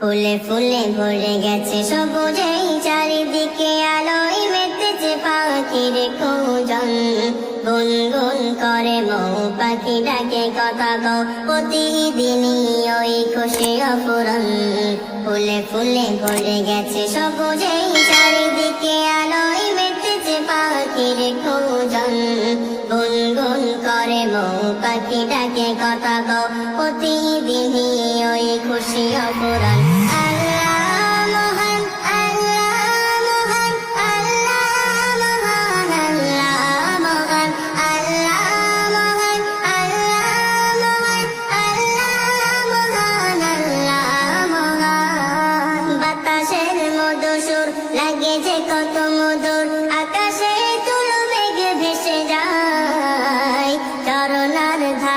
ফুলে ফুলে ভরে গেছে সবুজে চারিদিকে আলোয় মেতেছে পাখির খোঁজন গুনগুন করে মৌ পাখি ডাকে কথা গো প্রতিদিনই ওই খুশি অফুরন ফুলে ফুলে ভরে গেছে সবুজে চারিদিকে আলোয় মেতেছে পাখির খোঁজন গুনগুন করে মৌ পাখি ডাকে কথা গো প্রতিদিনই ওই খুশি অপরান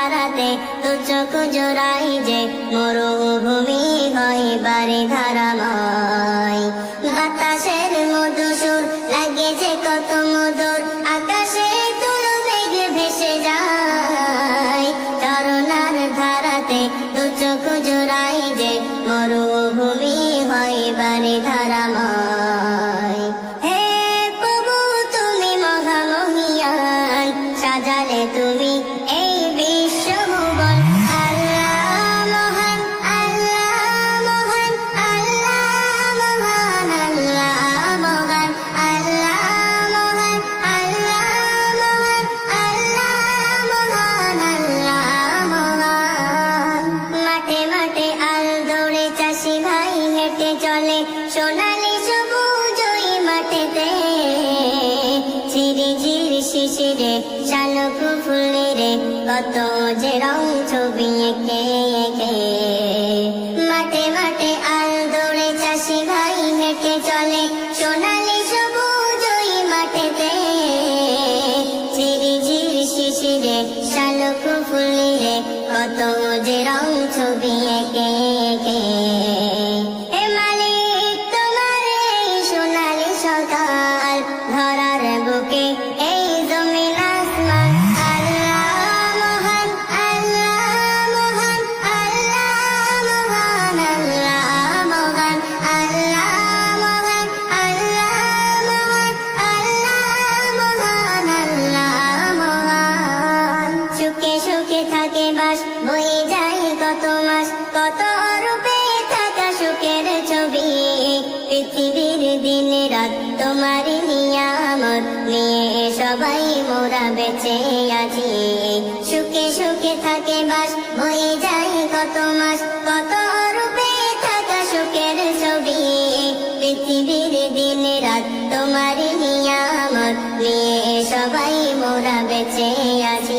ধারাতে দু চোখ জোড়াই যে মরুভূমি হয়, বাড়ি ধারাময়। বাতাসের মধুসুর লাগে যে কত মধুর, আকাশে তুলো মেঘে ভেসে যায়। চরণার ধারাতে দু চোখ জোড়াই যে মরুভূমি হয়, বাড়ি ধারাময়। শিশিরে শালক ফুলে রে কত যে রং ছবি এঁকে এঁকে। মাঠে মাঠে আল দৌড়ে চাষি ভাই হেঁটে চলে, সোনালি সবুজ ওই মাঠেতে। ঝিরি ঝিরি শিশিরে, শালক ফুলে রে কত যে রং ছবি এঁকে এঁকে। নিয়ে সবাই মোরা বেঁচে আছি। সুখে সুখে থাকে বাস, বয়ে যায় কত মাস। কত রূপে থাকা সুখের ছবি। পৃথিবীর দিন রাত তোমার নিয়ামত নিয়ে সবাই মোরা বেঁচে আছি।